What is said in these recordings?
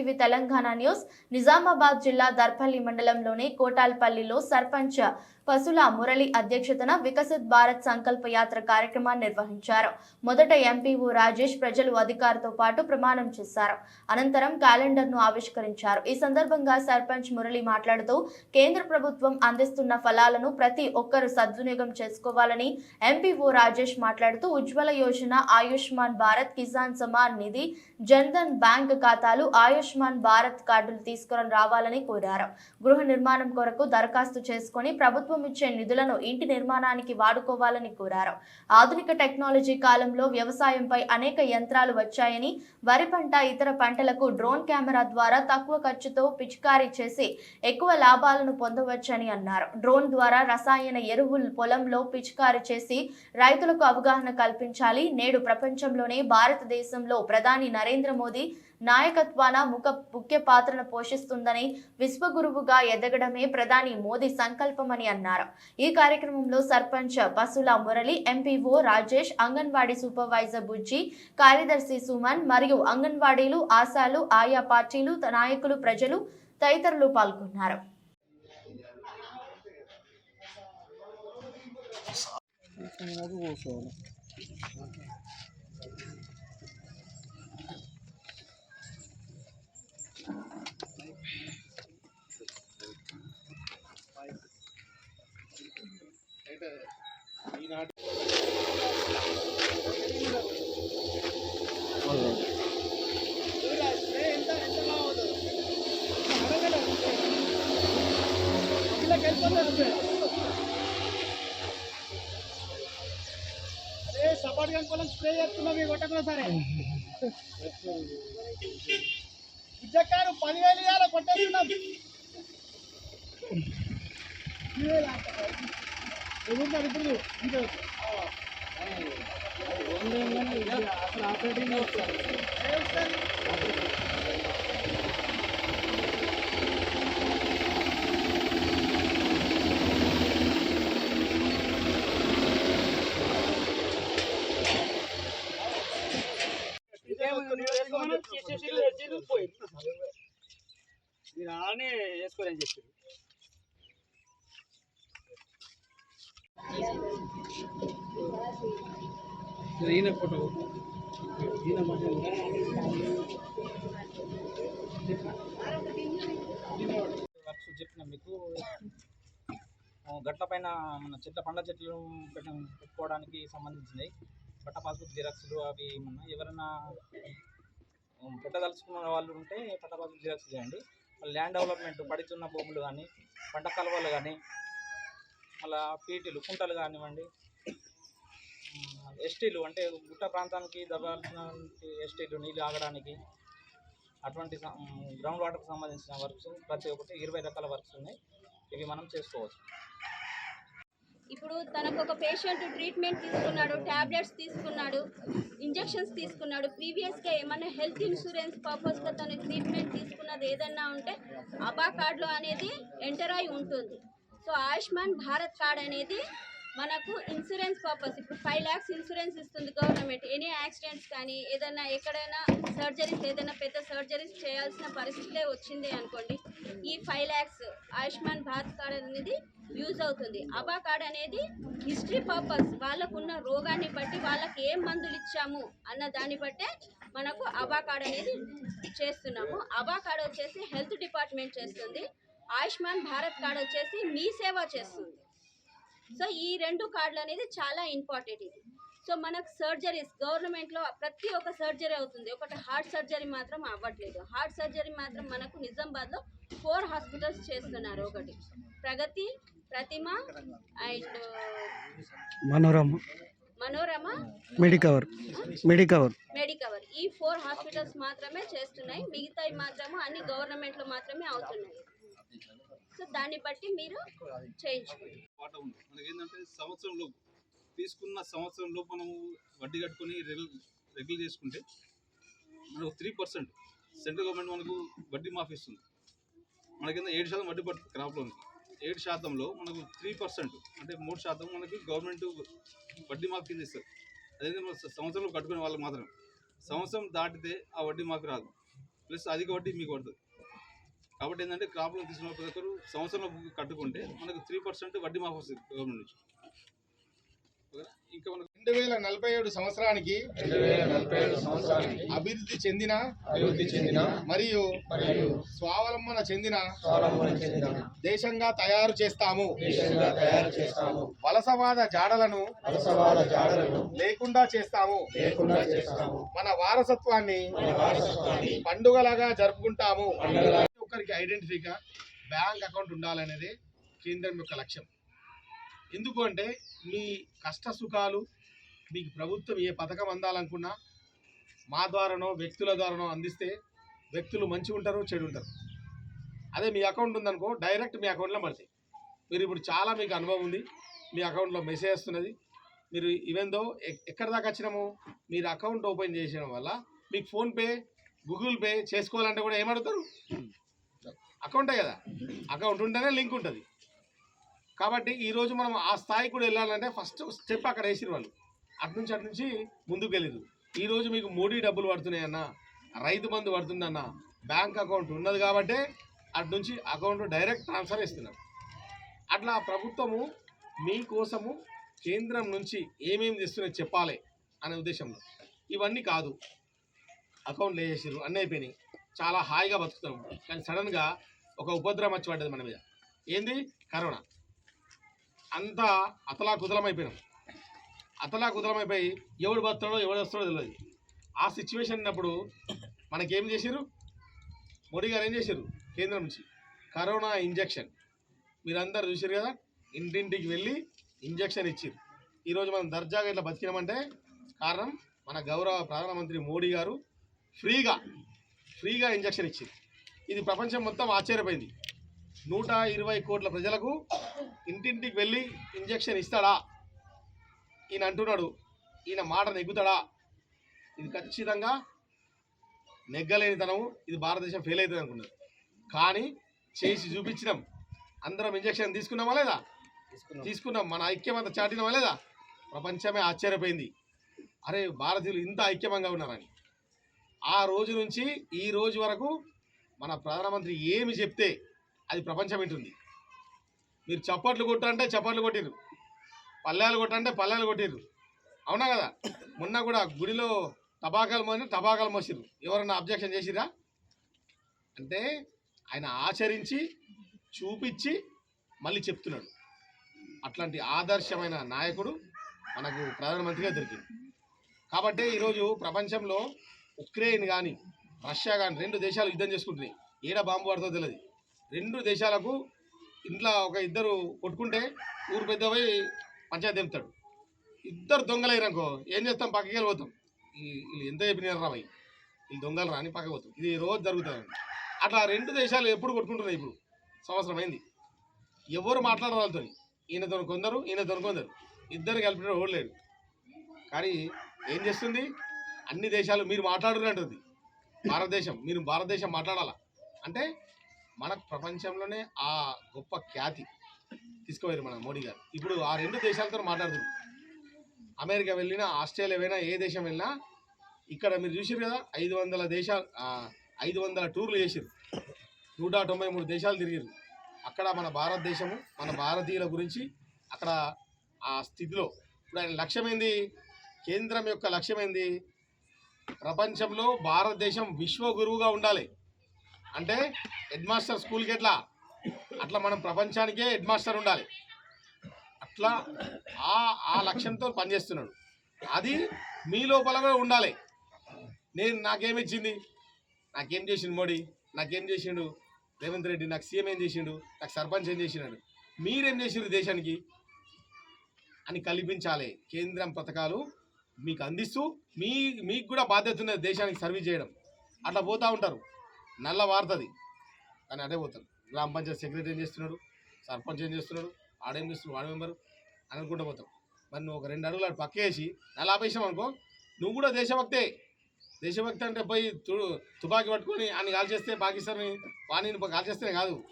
TV Telangana news Nizamabad జిల్లా దర్పల్లి మండలంలోని కోటాల్పల్లిలో సర్పంచ్ పసుల మురళి అధ్యక్షతన వికసిత్ భారత్ సంకల్ప యాత్ర కార్యక్రమాన్ని నిర్వహించారు. మొదట ఎంపీఓ రాజేష్ ప్రజలు అధికారితో పాటు ప్రమాణం చేశారు. అనంతరం క్యాలెండర్ను ఆవిష్కరించారు. ఈ సందర్భంగా సర్పంచ్ మురళి మాట్లాడుతూ కేంద్ర ప్రభుత్వం అందిస్తున్న ఫలాలను ప్రతి ఒక్కరూ సద్వినియోగం చేసుకోవాలని ఎంపీఓ రాజేష్ మాట్లాడుతూ ఉజ్వల యోజన ఆయుష్మాన్ భారత్ కిసాన్ సమాన్ నిధి జన్ధన్ బ్యాంక్ ఖాతాలు ఆయుష్ ఆయుష్మాన్ భారత్ కార్డులు తీసుకుని రావాలని కోరారు. గృహ నిర్మాణం కొరకు దరఖాస్తు చేసుకొని ప్రభుత్వం ఇచ్చే నిధులను ఇంటి నిర్మాణానికి వాడుకోవాలని కోరారు. ఆధునిక టెక్నాలజీ కాలంలో వ్యవసాయంపై అనేక యంత్రాలు వచ్చాయని వరి పంట ఇతర పంటలకు డ్రోన్ కెమెరా ద్వారా తక్కువ ఖర్చుతో పిచికారీ చేసి ఎక్కువ లాభాలను పొందవచ్చని అన్నారు. డ్రోన్ ద్వారా రసాయన ఎరువులు పొలంలో పిచికారీ చేసి రైతులకు అవగాహన కల్పించాలి. నేడు ప్రపంచంలోనే భారతదేశంలో ప్రధాని నరేంద్ర మోదీ నాయకత్వాన ముఖ ముఖ్య పాత్రను పోషిస్తుందని విశ్వగురువుగా ఎదగడమే ప్రధాని మోదీ సంకల్పమని అన్నారు. ఈ కార్యక్రమంలో సర్పంచ్ పసుల మురళి ఎంపీఓ రాజేష్ అంగన్వాడీ సూపర్వైజర్ బుజ్జి కార్యదర్శి సుమన్ మరియు అంగన్వాడీలు ఆశాలు ఆయా పార్టీలు నాయకులు ప్రజలు తదితరులు పాల్గొన్నారు. అరే సపోర్ట్ కనుకోవాలి స్ప్రే చేస్తున్నాం మీ కొట్టకుండా సరే విజయకారు పదివేలు ఇవ్వాలి కొట్టేస్తున్నాం ఎదురున్నారు ఇప్పుడు ఇంకా అసలు ఆపరేటింగ్ మీరు అలానే వేసుకోరని చెప్పారు. ఈయన ఫోటో ఈయన వర్క్స్ చెప్పిన మీకు గట్ల పైన మన చెట్ల పండ్ల చెట్లు పెట్ట పెట్టుకోవడానికి సంబంధించినవి పట్ట పాస్బుక్ జిరాక్స్లు అవి మన ఎవరైనా పెట్టదలుచుకున్న వాళ్ళు ఉంటే పట్ట పాస్బుక్ జిరాక్స్ చేయండి ల్యాండ్ డెవలప్మెంట్ పడుతున్న భూములు కానీ పంట కలవలు కానీ మళ్ళా పీటీలు కుంటలు కానివ్వండి. ఎస్టీలు అంటే గుట్ట ప్రాంతానికి దబాల్సిన ఎస్టీలు నీళ్ళు ఆగడానికి అటువంటి గ్రౌండ్ వాటర్కి సంబంధించిన వర్క్స్ ప్రతి ఒక్కటి ఇరవై రకాల వర్క్స్ ఉన్నాయి. ఇవి మనం చేసుకోవచ్చు. ఇప్పుడు తనకు ఒక పేషెంట్ ట్రీట్మెంట్ తీసుకున్నాడు టాబ్లెట్స్ తీసుకున్నాడు ఇంజెక్షన్స్ తీసుకున్నాడు. ప్రీవియస్గా ఏమైనా హెల్త్ ఇన్సూరెన్స్ పర్పస్గా తను ట్రీట్మెంట్ తీసుకున్నది ఏదన్నా ఉంటే అబా కార్డులో అనేది ఎంటర్ అయి ఉంటుంది. సో ఆయుష్మాన్ భారత్ కార్డ్ అనేది మనకు ఇన్సూరెన్స్ పర్పస్ ఇప్పుడు ఫైవ్ ల్యాక్స్ ఇన్సూరెన్స్ ఇస్తుంది గవర్నమెంట్. ఎనీ యాక్సిడెంట్స్ కానీ ఏదైనా ఎక్కడైనా సర్జరీస్ ఏదైనా పెద్ద సర్జరీస్ చేయాల్సిన పరిస్థితే వచ్చింది అనుకోండి ఈ ఫైవ్ ల్యాక్స్ ఆయుష్మాన్ భారత్ కార్డ్ అనేది యూజ్ అవుతుంది. అబా కార్డ్ అనేది హిస్టరీ పర్పస్ వాళ్ళకున్న రోగాన్ని బట్టి వాళ్ళకి ఏం మందులు ఇచ్చాము అన్న దాన్ని బట్టే మనకు అబా కార్డ్ అనేది చేస్తున్నాము. అబా కార్డ్ వచ్చేసి హెల్త్ డిపార్ట్మెంట్ చేస్తుంది. ఆయుష్మాన్ భారత్ కార్డ్ వచ్చేసి మీ సేవ చేస్తుంది. సో ఈ రెండు కార్డులు అనేది చాలా ఇంపార్టెంట్ ఇది. సో మనకు సర్జరీస్ గవర్నమెంట్లో ప్రతి ఒక్క సర్జరీ అవుతుంది. ఒకటి హార్ట్ సర్జరీ మాత్రం అవ్వట్లేదు. హార్ట్ సర్జరీ మాత్రం మనకు నిజామాబాద్లో ఫోర్ హాస్పిటల్స్ చేస్తున్నారు ఒకటి. Pragathi Prathima and Manorama. Manorama Medicover. Medicover. Medicover. ఈ ఫోర్ హాస్పిటల్స్ మాత్రమే చేస్తున్నాయి. మిగతావి మాత్రము అన్ని గవర్నమెంట్లో మాత్రమే అవుతున్నాయి. సో దాన్ని బట్టి మీరు చేయించుకోండి. పాట మనకి ఏంటంటే సంవత్సరంలో తీసుకున్న సంవత్సరంలో మనము వడ్డీ కట్టుకొని రెగ్యులర్ రెగ్యులర్ చేసుకుంటే మనకు త్రీ పర్సెంట్ సెంట్రల్ గవర్నమెంట్ మనకు వడ్డీ మాఫీ ఇస్తుంది. మనకి ఏడు శాతం వడ్డీ పడుతుంది క్రాప్ లోన్కి. ఏడు శాతంలో మనకు త్రీ పర్సెంట్ అంటే మూడు శాతం మనకి గవర్నమెంట్ వడ్డీ మాఫీ కింద ఇస్తుంది అదే మన సంవత్సరంలో కట్టుకునే వాళ్ళకి మాత్రమే. సంవత్సరం దాటితే ఆ వడ్డీ మాఫీ రాదు. ప్లస్ అధిక వడ్డీ మీకు పడుతుంది. కాబట్టి ఏంటంటే క్రాప్ లోన్ తీసుకున్న ప్రతి ఒక్కరు సంవత్సరంలో కట్టుకుంటే మనకు త్రీ పర్సెంట్ వడ్డీ మాఫ్ వస్తుంది గవర్నమెంట్ నుంచి? ఇంకా మనకు రెండు వేల నలభై ఏడు సంవత్సరానికి అభివృద్ధి చెందిన అభివృద్ధి చెందిన మరియు మరియు స్వావలంబన చెందిన స్వావలంబన చెందిన దేశంగా తయారు చేస్తాము. దేశంగా తయారు చేస్తాము. వలసవాద జాడలను వలసవాద జాడలను లేకుండా చేస్తాము. లేకుండా చేస్తాము. మన వారసత్వాన్ని మన వారసత్వాన్ని పండుగలాగా జరుపుకుంటాము. ఒక్కరికి ఐడెంటిటీగా బ్యాంక్ అకౌంట్ ఉండాలనేది కేంద్రం యొక్క లక్ష్యం. ఎందుకు అంటే మీ కష్ట సుఖాలు మీకు ప్రభుత్వం ఏ పథకం అందాలనుకున్నా మా ద్వారానో వ్యక్తుల ద్వారానో అందిస్తే వ్యక్తులు మంచిగా ఉంటారు చెడు ఉంటారు. అదే మీ అకౌంట్ ఉందనుకో డైరెక్ట్ మీ అకౌంట్లో పడతాయి. మీరు ఇప్పుడు చాలా మీకు అనుభవం ఉంది. మీ అకౌంట్లో మెసేజ్ వస్తున్నది. మీరు ఈవెందో ఎక్కడ దాకా వచ్చినాము మీరు అకౌంట్ ఓపెన్ చేసిన వల్ల మీకు ఫోన్పే గూగుల్ పే చేసుకోవాలంటే కూడా ఏమడుగుతారు? అకౌంటే కదా? అకౌంట్ ఉంటేనే లింక్ ఉంటుంది. కాబట్టి ఈరోజు మనం ఆ స్థాయికి కూడా వెళ్ళాలంటే ఫస్ట్ స్టెప్ అక్కడ వేసిన వాళ్ళు. అటు నుంచి అటు నుంచి ముందుకు వెళ్ళదు ఈరోజు మీకు మోడీ డబ్బులు పడుతున్నాయన్న రైతు బంధు పడుతుందన్న బ్యాంక్ అకౌంట్ ఉన్నది కాబట్టే అటు నుంచి అకౌంట్ డైరెక్ట్ ట్రాన్స్ఫర్ ఇస్తున్నారు అట్లా ప్రభుత్వము మీకోసము కేంద్రం నుంచి ఏమేమి తెస్తున్నాయి చెప్పాలి అనే ఉద్దేశంలో. ఇవన్నీ కాదు. అకౌంట్లు వేసేసారు అన్నీ అయిపోయినాయి. చాలా హాయిగా బతుకుతాం కానీ సడన్గా ఒక ఉపద్రవం వచ్చి పడ్డది మన మీద. ఏంది? కరోనా. అంతా అతలా కుదలమైపోయినాం అతలా కుదలమైపోయి ఎవడు బతాడో ఎవడు వస్తాడో తెలియదు ఆ సిచ్యువేషన్ ఉన్నప్పుడు మనకేం చేశారు మోడీ గారు ఏం చేశారు కేంద్రం నుంచి కరోనా ఇంజెక్షన్. మీరందరూ చూసారు కదా? ఇంటింటికి వెళ్ళి ఇంజెక్షన్ ఇచ్చారు ఈరోజు మనం దర్జాగా ఇట్లా బతికినామంటే కారణం మన గౌరవ ప్రధానమంత్రి మోడీ గారు ఫ్రీగా ఫ్రీగా ఇంజెక్షన్ ఇచ్చింది ఇది ప్రపంచం మొత్తం ఆశ్చర్యపోయింది. నూట ఇరవై కోట్ల ప్రజలకు ఇంటింటికి వెళ్ళి ఇంజెక్షన్ ఇస్తాడా? ఈయన అంటున్నాడు. ఈయన మాట నెగ్గుతాడా? ఇది ఖచ్చితంగా నెగ్గలేనితనం ఇది భారతదేశం ఫెయిల్ అవుతుంది అనుకున్నారు కానీ చేసి చూపించినాం. అందరం ఇంజెక్షన్ తీసుకున్నామా లేదా? తీసుకున్నాం. మన ఐక్యమంతా చాటినామా లేదా? ప్రపంచమే ఆశ్చర్యపోయింది. అరే భారతీయులు ఇంత ఐక్యమంగా ఉన్నారని. ఆ రోజు నుంచి ఈ రోజు వరకు మన ప్రధానమంత్రి ఏమి చెప్తే అది ప్రపంచం వింటుంది. మీరు చప్పట్లు కొట్టంటే చప్పట్లు కొట్టిరు పల్లెలు కొట్టంటే పల్లెలు కొట్టిరు అవునా కదా? మొన్న కూడా గుడిలో టబాకాలు మోసి టబాకాలు మోసిరు ఎవరన్నా అబ్జెక్షన్ చేసిరా అంటే ఆయన ఆచరించి చూపించి మళ్ళీ చెప్తున్నాడు. అట్లాంటి ఆదర్శమైన నాయకుడు మనకు ప్రధానమంత్రిగా దొరికింది కాబట్టి ఈరోజు ప్రపంచంలో ఉక్రెయిన్ కానీ రష్యా కానీ రెండు దేశాలు యుద్ధం చేసుకుంటున్నాయి. ఏడ బాంబు పడుతుందో తెలియదు రెండు దేశాలకు ఇంట్లో ఒక ఇద్దరు కొట్టుకుంటే ఊరు పెద్ద పోయి పంచాయతీ తెంపుతాడు. ఇద్దరు దొంగలైనకో ఏం చేస్తాం? పక్కకి వెళ్ళిపోతాం. వీళ్ళు ఎంత చెప్పినారు రా వీళ్ళు దొంగలు రాని పక్కకి పోతాం. ఇది రోజు జరుగుతుందండి అట్లా రెండు దేశాలు ఎప్పుడు కొట్టుకుంటున్నాయి ఇప్పుడు? సంవత్సరం అయింది. ఎవరు మాట్లాడరు ఈయన ఈయనతో కొందరు ఈయనతో ఇద్దరు కలిపిన ఓడలేడు కానీ ఏం చేస్తుంది? అన్ని దేశాలు మీరు మాట్లాడుతున్నట్టుంది భారతదేశం మీరు భారతదేశం మాట్లాడాలా? అంటే మనకు ప్రపంచంలోనే ఆ గొప్ప ఖ్యాతి తీసుకుపోయారు మన మోడీ గారు. ఇప్పుడు ఆ రెండు దేశాలతో మాట్లాడుతున్నారు. అమెరికా వెళ్ళినా ఆస్ట్రేలియా వెళ్ళినా ఏ దేశం వెళ్ళినా ఇక్కడ మీరు చూసారు కదా ఐదు వందల దేశాలు ఐదు వందల టూర్లు చేసారు నూట తొంభై మూడు దేశాలు తిరిగారు అక్కడ మన భారతదేశము మన భారతీయుల గురించి అక్కడ ఆ స్థితిలో ఇప్పుడు ఆయన లక్ష్యం ఏంది కేంద్రం యొక్క లక్ష్యం ఏంది ప్రపంచంలో భారతదేశం విశ్వ గురువుగా ఉండాలి. అంటే హెడ్ మాస్టర్ స్కూల్కి ఎట్లా? అట్లా మనం ప్రపంచానికే హెడ్ మాస్టర్ ఉండాలి. అట్లా ఆ ఆ లక్ష్యంతో పనిచేస్తున్నాడు. అది మీ లోపల కూడా ఉండాలి. నేను నాకేమిచ్చింది? నాకేం చేసిండు మోడీ? నాకేం చేసిండు రేవంత్ రెడ్డి? నాకు సీఎం ఏం చేసిండు? నాకు సర్పంచ్ ఏం చేసినాడు మీరేం చేసిండ్రు దేశానికి? అని కల్పించాలి కేంద్రం పథకాలు మీకు అందిస్తూ మీ మీకు కూడా బాధ్యత ఉన్నది దేశానికి సర్వీస్ చేయడం. అట్లా పోతూ ఉంటారు. నల్ల వారుతుంది కానీ అదే పోతారు. గ్రామ పంచాయతీ సెక్రటరీ ఏం చేస్తున్నాడు? సర్పంచ్ ఏం చేస్తున్నాడు? ఆడేం చేస్తున్నాడు? వాడు మెంబరు? అని అనుకుంటూ పోతాం. మరి నువ్వు ఒక రెండు అడుగులు అటు పక్కేసి నల్ల ఆపేసాం అనుకో నువ్వు కూడా దేశభక్తే. దేశభక్తి అంటే పోయి తుపాకీ పట్టుకొని అని కాల్ చేస్తే పాకిస్తాన్ వాణిని కాల్ చేస్తేనే కాదు.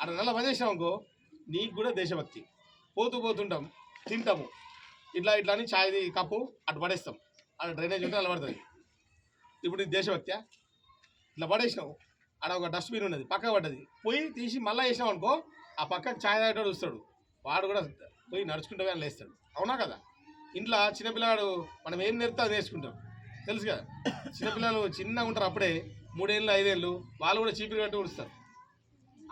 అక్కడ నల్ల పనిచేసినాం అనుకో నీకు కూడా దేశభక్తి. పోతూ పోతుంటాం తింటాము. ఇట్లా ఇట్లా అని ఛాయ్ది కప్పు అటు పడేస్తాం. అక్కడ డ్రైనేజ్ ఉంటే అలా పడుతుంది. ఇప్పుడు ఇది దేశభక్త ఇట్లా పడేసినావు. అక్కడ ఒక డస్ట్బిన్ ఉన్నది పక్క పడ్డది. పోయి తీసి మళ్ళీ వేసినావు అనుకో ఆ పక్కకు ఛాయ్ తాగేటోడు చూస్తాడు వాడు కూడా పోయి నడుచుకుంటే అని లేస్తాడు. అవునా కదా? ఇంట్లో చిన్నపిల్లవాడు మనం ఏం నేర్పుతా అది నేర్చుకుంటాం. తెలుసు కదా? చిన్నపిల్లలు చిన్నగా ఉంటారు అప్పుడే మూడేళ్ళు ఐదేళ్ళు వాళ్ళు కూడా చీపిరి కట్టి ఉడుస్తారు.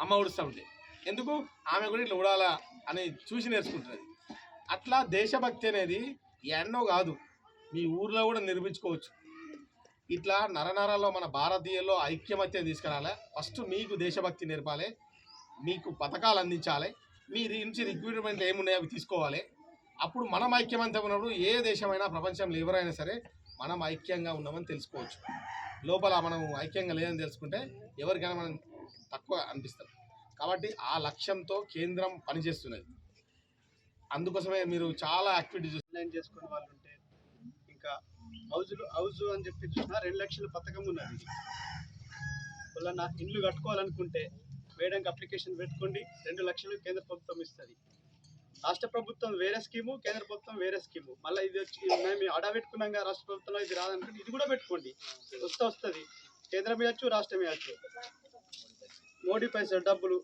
అమ్మ ఉడుస్తూ ఉంటే. ఎందుకు? ఆమె కూడా ఇట్లా ఉడాలా అని చూసి నేర్చుకుంటుంది అట్లా దేశభక్తి అనేది ఎన్నో కాదు. మీ ఊర్లో కూడా నిర్మించుకోవచ్చు. ఇట్లా నరనరాల్లో మన భారతీయుల్లో ఐక్యమత్య తీసుకురాలి. ఫస్ట్ మీకు దేశభక్తి నేర్పాలి. మీకు పథకాలు అందించాలి. మీ నుంచి రిక్రూట్మెంట్ ఏమున్నాయో అవి తీసుకోవాలి. అప్పుడు మనం ఐక్యమంతం ఉన్నప్పుడు ఏ దేశమైనా ప్రపంచంలో ఎవరైనా సరే మనం ఐక్యంగా ఉన్నామని తెలుసుకోవచ్చు. లోపల మనం ఐక్యంగా లేదని తెలుసుకుంటే ఎవరికైనా మనం తక్కువ అనిపిస్తాం. కాబట్టి ఆ లక్ష్యంతో కేంద్రం పనిచేస్తున్నది. అందుకోసమే మీరు చాలా యాక్టివిటీస్ ఆన్లైన్ చేసుకునే వాళ్ళు ఉంటే ఇంకా హౌజులు హౌజ్ అని చెప్పి చూసినా రెండు లక్షల పథకం ఉన్నది. వల్ల ఇల్లు కట్టుకోవాలనుకుంటే వేయడానికి అప్లికేషన్ పెట్టుకోండి రెండు లక్షలు కేంద్ర ప్రభుత్వం ఇస్తుంది. రాష్ట్ర ప్రభుత్వం వేరే స్కీము కేంద్ర ప్రభుత్వం వేరే స్కీము. మళ్ళీ ఇది వచ్చి మేము అడా పెట్టుకున్నాం కదా రాష్ట్ర ప్రభుత్వంలో ఇది రాదనుకుంటే ఇది కూడా పెట్టుకోండి. వస్తే వస్తుంది. కేంద్రం ఇవ్వచ్చు రాష్ట్రం ఇవ్వచ్చు. మోడీ పైసలు డబ్బులు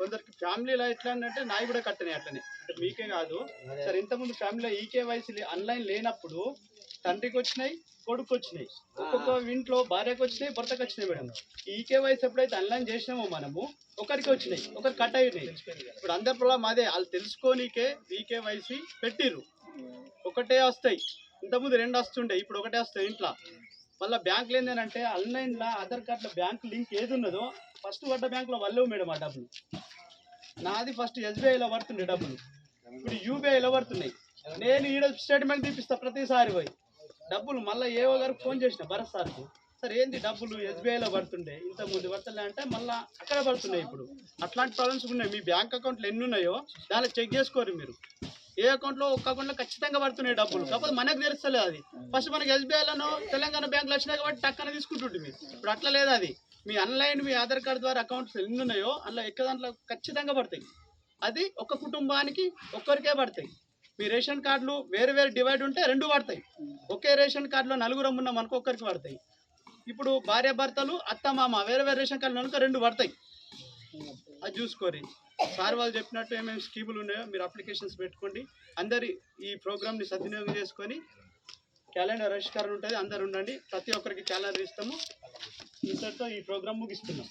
కొందరికి ఫ్యామిలీలో ఎట్లా అంటే నాయి కూడా కట్టనే అట్లనే. అంటే మీకే కాదు. సరే ఇంతకుముందు ఫ్యామిలీలో ఈకేవైసీ ఆన్లైన్ లేనప్పుడు తండ్రికి వచ్చినాయి కొడుకు వచ్చినాయి. ఒక్కొక్క ఇంట్లో భార్యకు వచ్చినాయి భర్తకు వచ్చినాయి మేడం. ఈకేవైసీ ఎప్పుడైతే ఆన్లైన్ చేసినామో మనము ఒకరికి వచ్చినాయి ఒకరికి కట్ అయినాయి. ఇప్పుడు అందరి ప్రాబ్లం అదే వాళ్ళు తెలుసుకోనికే ఈకేవైసీ పెట్టిర్రు. ఒకటే వస్తాయి. ఇంతకుముందు రెండు వస్తుండే ఇప్పుడు ఒకటే వస్తాయి ఇంట్లో. మళ్ళీ బ్యాంకులు ఏంటంటే ఆన్లైన్లో ఆధార్ కార్డులో బ్యాంక్ లింక్ ఏది ఉన్నదో ఫస్ట్ పడ్డ బ్యాంకులో వల్లవు మేడం ఆ డబ్బులు. నాది ఫస్ట్ ఎస్బీఐలో పడుతుండే డబ్బులు. ఇప్పుడు యూబీఐలో పడుతున్నాయి. నేను ఈడ స్టేట్మెంట్ తీపిస్తా ప్రతిసారి పోయి. డబ్బులు మళ్ళీ ఏవో గారికి ఫోన్ చేసిన భరత్ సార్కు. సార్ ఏంది డబ్బులు ఎస్బీఐలో పడుతుండే? ఇంత ముందు పడతలే అంటే మళ్ళీ అక్కడ పడుతున్నాయి ఇప్పుడు. అట్లాంటి ప్రాబ్లమ్స్ ఉన్నాయి. మీ బ్యాంక్ అకౌంట్లు ఎన్ని ఉన్నాయో దాన్ని చెక్ చేసుకోరు మీరు. ఏ అకౌంట్లో ఒక్క అకౌంట్లో ఖచ్చితంగా పడుతున్నాయి డబ్బులు. కాకపోతే మనకు తెలుస్తలేదు అది. ఫస్ట్ మనకి ఎస్బీఐలోనో తెలంగాణ బ్యాంకు వచ్చినాయి కాబట్టి టక్కన తీసుకుంటుంటే మీరు. ఇప్పుడు అట్లా లేదు అది. మీ ఆన్లైన్ మీ ఆధార్ కార్డు ద్వారా అకౌంట్స్ ఎన్ని ఉన్నాయో అందులో ఎక్క దాంట్లో ఖచ్చితంగా పడతాయి. అది ఒక కుటుంబానికి ఒక్కరికే పడతాయి. మీ రేషన్ కార్డులు వేరు వేరు డివైడ్ ఉంటే రెండు పడతాయి. ఒకే రేషన్ కార్డులో నలుగురం ఉన్నాం అనుకో ఒక్కరికి పడతాయి. ఇప్పుడు భార్య భర్తలు అత్త మామ వేరే వేరే రేషన్ కార్డులు అనుకో రెండు పడతాయి. అది చూసుకోరి. సార్ వాళ్ళు చెప్పినట్టు ఏమేమి స్కీములు ఉన్నాయో మీరు అప్లికేషన్స్ పెట్టుకోండి. అందరి ఈ ప్రోగ్రామ్ని సద్వినియోగం చేసుకొని క్యాలెండర్ ఆవిష్కరణ ఉంటుంది. అందరు ఉండండి. ప్రతి ఒక్కరికి క్యాలెండర్ ఇస్తాము. ఇంతటితో ఈ ప్రోగ్రామ్ ముగిస్తున్నాం.